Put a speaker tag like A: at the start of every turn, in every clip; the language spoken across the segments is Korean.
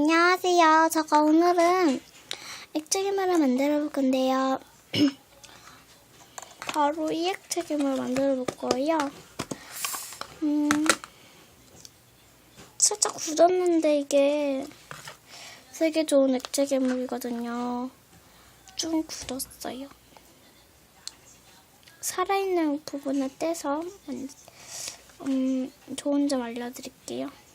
A: 안녕하세요. 제가 오늘은 액체괴물을 만들어 볼 건데요. 바로 이 액체괴물을 만들어 볼 거예요. 음, 살짝 굳었는데 이게 되게 좋은 액체괴물이거든요. 좀 굳었어요. 살아있는 부분을 떼서 만- 음, 좋은 점 알려드릴게요.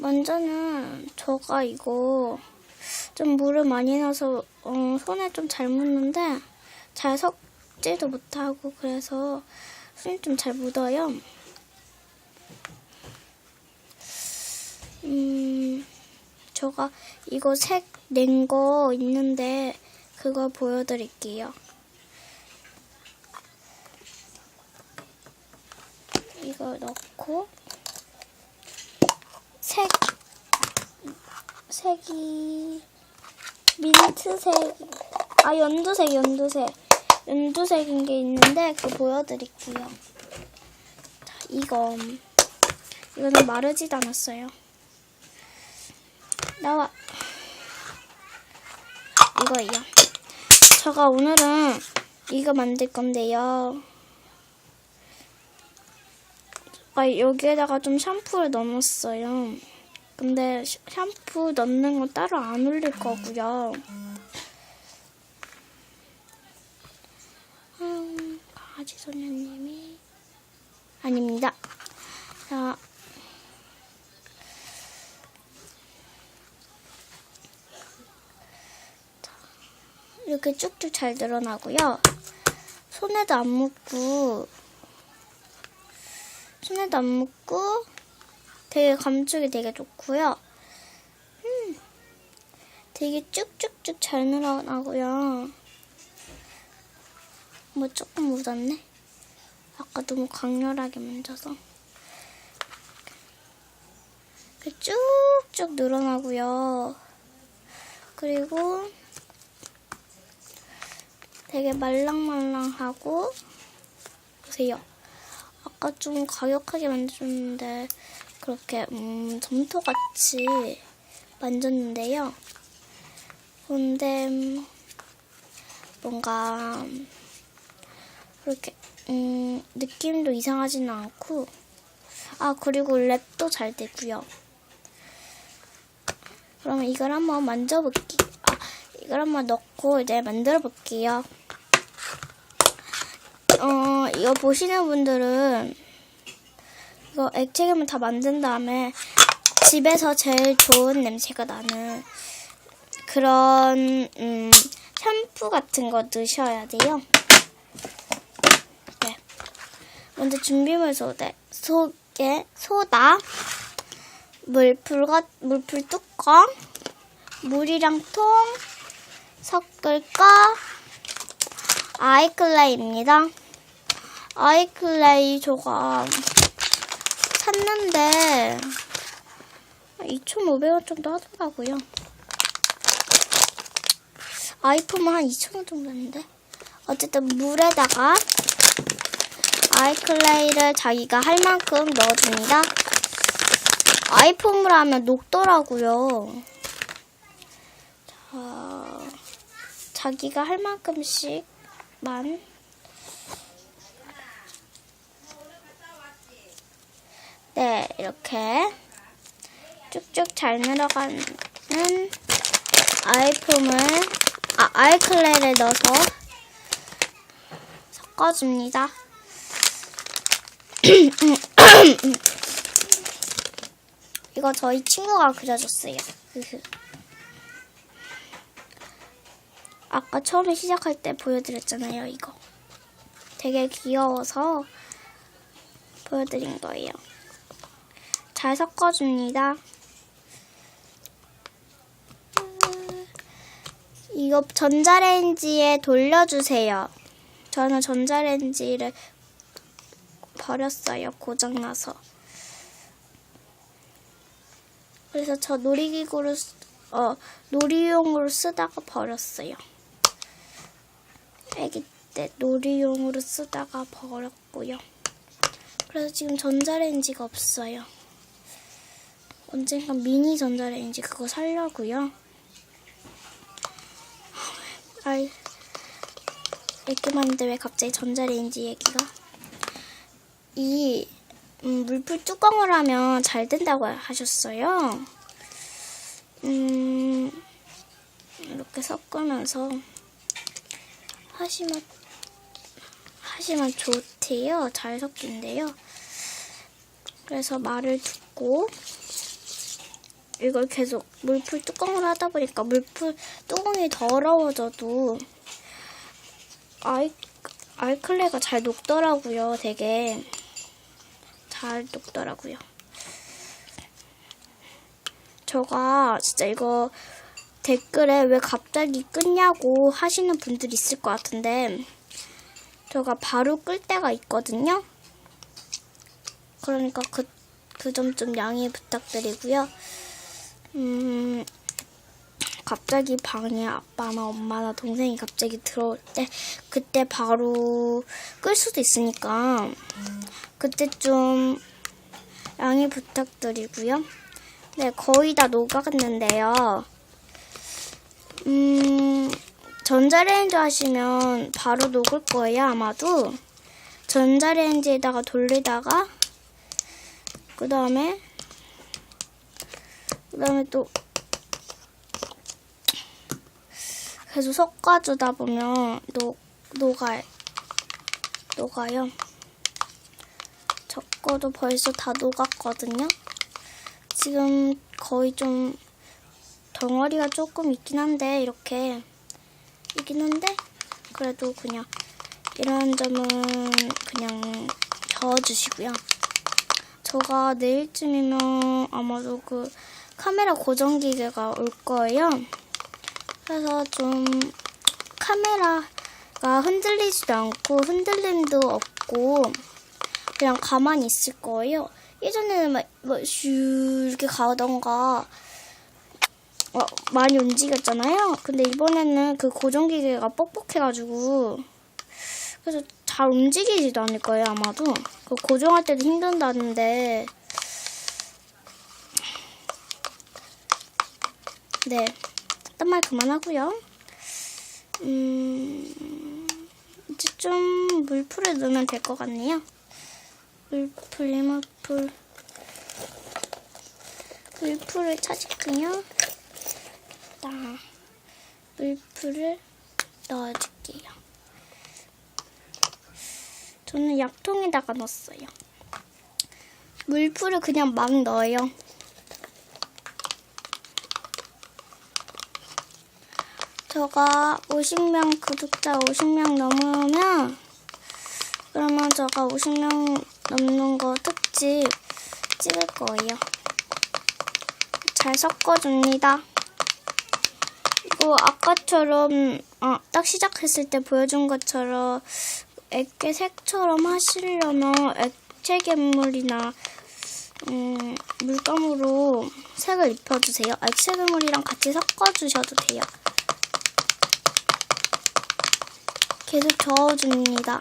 A: 먼저는 제가 이거 좀 물을 많이 넣어서 어, 손에 좀 잘 묻는데 잘 섞지도 못하고 그래서 손이 좀 잘 묻어요. 음, 제가 이거 색 낸 거 있는데 그거 보여드릴게요. 이거 넣고 색 색이 민트색 아 연두색 연두색 연두색인 게 있는데 그거 보여드릴게요. 자, 이거 이거는 마르지도 않았어요. 나와 이거예요. 제가 오늘은 이거 만들 건데요. 아, 여기에다가 좀 샴푸를 넣어놨어요. 근데 샤- 샴푸 넣는 건 따로 안 올릴 거고요. 음, 강아지 소녀님이 아닙니다. 자, 자, 이렇게 쭉쭉 잘 늘어나고요. 손에도 안 묻고 손에도 안 묻고 되게 감촉이 되게 좋고요. 음, 되게 쭉쭉쭉 잘 늘어나고요. 뭐 조금 묻었네. 아까 너무 강렬하게 만져서. 쭉쭉 늘어나고요. 그리고 되게 말랑말랑하고 보세요. 아까 좀 가격하게 만들었는데 그렇게 음, 점토같이 만졌는데요. 근데 음, 뭔가 그렇게 음, 느낌도 이상하지는 않고 아 그리고 랩도 잘 되고요. 그러면 이걸 한번 만져볼게요. 아, 이걸 한번 넣고 이제 만들어 볼게요. 어, 이거 보시는 분들은 이거 액체괴물 다 만든 다음에 집에서 제일 좋은 냄새가 나는 그런 음, 샴푸 같은 거 넣으셔야 돼요. 네. 먼저 준비물 소대, 속에 소다, 물풀 것 물풀 뚜껑, 물이랑 통 섞을 거 아이클레이입니다. 아이클레이 저가 샀는데 2,500원 정도 하더라고요. 아이폰은 한 2,000원 정도 했는데 어쨌든 물에다가 아이클레이를 자기가 할 만큼 넣어줍니다. 아이폰으로 하면 녹더라고요. 자, 자기가 할 만큼씩만 네, 이렇게 쭉쭉 잘 늘어가는 아이폼을, 아, 아이클레를 넣어서 섞어줍니다. 이거 저희 친구가 그려줬어요. 아까 처음에 시작할 때 보여드렸잖아요, 이거. 되게 귀여워서 보여드린 거예요. 잘 섞어줍니다. 이거 전자레인지에 돌려주세요. 저는 전자레인지를 버렸어요. 고장나서. 그래서 저 놀이기구를 쓰- 어, 놀이용으로 쓰다가 버렸어요. 아기 때 놀이용으로 쓰다가 버렸고요. 그래서 지금 전자레인지가 없어요. 언젠가 미니 전자레인지 그거 살려고요. 아이, 얘기만 했는데 왜 갑자기 전자레인지 얘기가? 이 음, 물풀 뚜껑을 하면 잘 된다고 하셨어요. 음, 이렇게 섞으면서 하시면 하시면 좋대요. 잘 섞인대요. 그래서 말을 듣고 이걸 계속 물풀 뚜껑을 하다 보니까 물풀 뚜껑이 더러워져도 아이 알클레가 잘 녹더라고요. 되게 잘 녹더라고요. 저가 진짜 이거 댓글에 왜 갑자기 끄냐고 하시는 분들 있을 것 같은데 제가 바로 끌 때가 있거든요. 그러니까 그, 그 점 좀 양해 부탁드리고요. 음, 갑자기 방에 아빠나 엄마나 동생이 갑자기 들어올 때 그때 바로 끌 수도 있으니까 그때 좀 양해 부탁드리고요. 네, 거의 다 녹아갔는데요. 음, 전자레인지 하시면 바로 녹을 거예요, 아마도. 전자레인지에다가 돌리다가, 그 다음에, 그 다음에 또, 계속 섞어주다 보면 녹, 녹아요. 녹아요. 저 거도 벌써 다 녹았거든요. 지금 거의 좀 덩어리가 조금 있긴 한데 이렇게 있긴 한데 그래도 그냥 이런 점은 그냥 저어주시고요. 저가 내일쯤이면 아마도 그 카메라 고정 기계가 올 거예요. 그래서 좀 카메라가 흔들리지도 않고 흔들림도 없고 그냥 가만히 있을 거예요. 예전에는 막, 막, 슈, 이렇게 가던가, 어, 많이 움직였잖아요. 근데 이번에는 그 고정기계가 뻑뻑해가지고, 그래서 잘 움직이지도 않을 거예요, 아마도. 그 고정할 때도 힘든다는데, 네. 딴 말 그만하고요. 음, 이제 좀 물풀을 넣으면 될 것 같네요. 물풀, 리물풀. 물풀을 찾을게요. 딱 물풀을 넣어줄게요. 저는 약통에다가 넣었어요. 물풀을 그냥 막 넣어요. 저가 50명 구독자 50명 넘으면 그러면 저가 50명 넘는 거 특집 찍을 거예요. 잘 섞어줍니다. 이거 아까처럼 어, 딱 시작했을 때 보여준 것처럼 액계 색처럼 하시려면 액체 괴물이나 음, 물감으로 색을 입혀주세요. 액체 괴물이랑 같이 섞어주셔도 돼요. 계속 저어줍니다.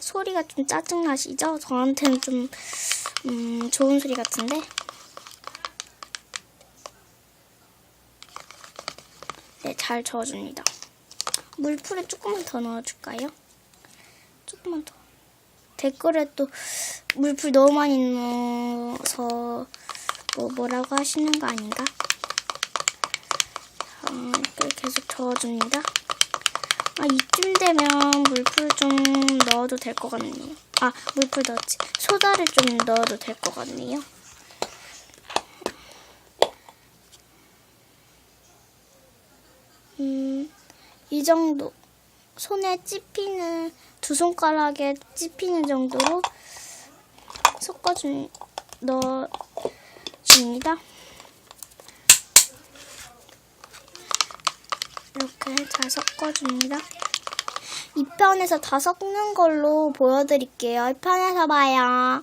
A: 소리가 좀 짜증나시죠? 저한테는 좀 음, 좋은 소리 같은데. 네, 잘 저어줍니다. 물풀에 조금만 더 넣어줄까요? 조금만 더. 댓글에 또 물풀 너무 많이 넣어서 뭐 뭐라고 하시는 거 아닌가? 어, 계속 저어줍니다. 아, 이쯤 되면 물풀 좀 넣어도 될 것 같네요. 아, 물풀 넣었지. 소다를 좀 넣어도 될 것 같네요. 음, 이 정도. 손에 찝히는, 두 손가락에 찝히는 정도로 섞어줍, 넣어 줍니다. 이렇게 잘 섞어줍니다. 2편에서 다 섞는 걸로 보여드릴게요. 1편에서 봐요.